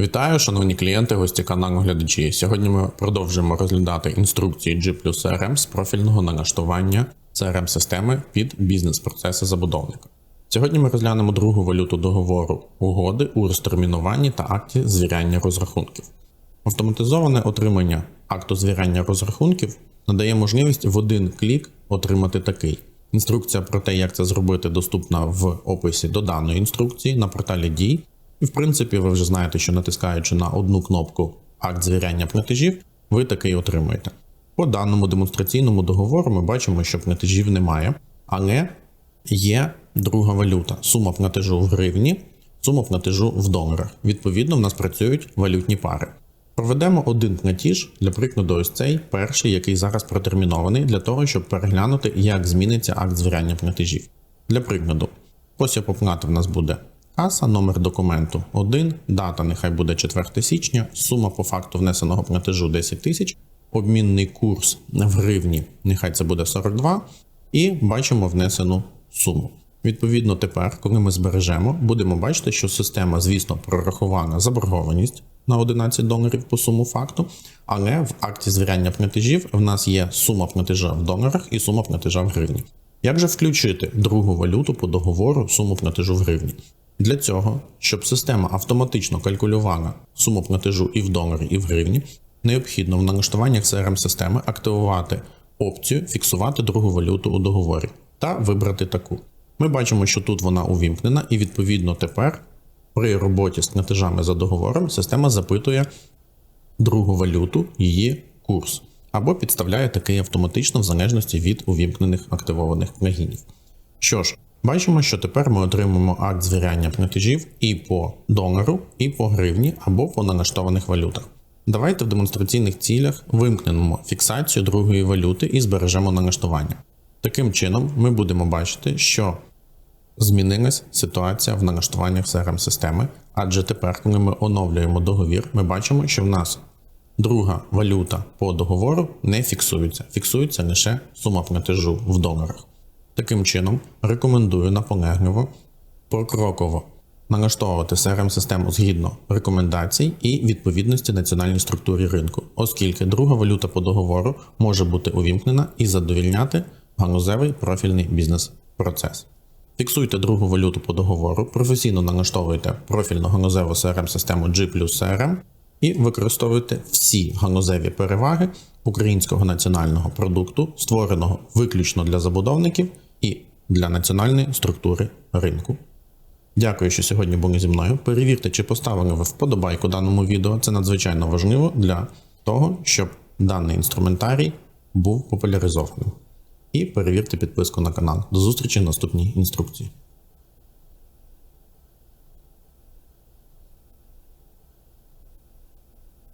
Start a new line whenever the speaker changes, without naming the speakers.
Вітаю, шановні клієнти, гості каналу глядачі. Сьогодні ми продовжуємо розглядати інструкції G CRM з профільного налаштування crm системи під бізнес-процеси забудовника. Сьогодні ми розглянемо другу валюту договору угоди у розтермінуванні та акті звіряння розрахунків. Автоматизоване отримання акту звіряння розрахунків надає можливість в один клік отримати такий. Інструкція про те, як це зробити, доступна в описі до даної інструкції на порталі дій. І в принципі, ви вже знаєте, що натискаючи на одну кнопку акт звіряння платежів, ви такий отримуєте. По даному демонстраційному договору ми бачимо, що платежів немає, але є друга валюта сума платежу в гривні, сума платежу в доларах. Відповідно, в нас працюють валютні пари. Проведемо один платіж, для прикладу, ось цей перший, який зараз протермінований, для того, щоб переглянути, як зміниться акт звіряння платежів. Для прикладу, спосіб оплати в нас буде каса, номер документу 1, дата нехай буде 4 січня, сума по факту внесеного платежу 10 тисяч, обмінний курс в гривні, нехай це буде 42, і бачимо внесену суму. Відповідно, тепер, коли ми збережемо, будемо бачити, що система, звісно, прорахувала заборгованість на 11 доларів по суму факту, але в акті звіряння платежів в нас є сума платежа в доларах і сума платежа в гривні. Як же включити другу валюту по договору суму платежу в гривні? Для цього, щоб система автоматично калькулювала суму платежу і в доларі, і в гривні, необхідно в налаштуваннях crm системи активувати опцію фіксувати другу валюту у договорі та вибрати таку. Ми бачимо, що тут вона увімкнена, і відповідно тепер при роботі з платежами за договором система запитує другу валюту, її курс, або підставляє такий автоматично в залежності від увімкнених активованих плагінів. Що ж, бачимо, що тепер ми отримаємо акт звіряння платежів і по долару, і по гривні, або по налаштованих валютах. Давайте в демонстраційних цілях вимкнемо фіксацію другої валюти і збережемо налаштування. Таким чином, ми будемо бачити, що змінилась ситуація в налаштуваннях crm системи адже тепер, коли ми оновлюємо договір, ми бачимо, що в нас друга валюта по договору не фіксується, фіксується лише сума платежу в доларах. Таким чином, рекомендую наполегливо покроково налаштовувати crm систему згідно рекомендацій і відповідності національній структурі ринку, оскільки друга валюта по договору може бути увімкнена і задовільняти галузевий профільний бізнес-процес. Фіксуйте другу валюту по договору, професійно налаштовуйте профільну галузеву crm систему G CRM і використовуйте всі галузеві переваги українського національного продукту, створеного виключно для забудовників і для національної структури ринку. Дякую, що сьогодні були зі мною. Перевірте, чи поставили ви вподобайку даному відео. Це надзвичайно важливо для того, щоб даний інструментарій був популяризований. І перевірте підписку на канал. До зустрічі в наступній інструкції.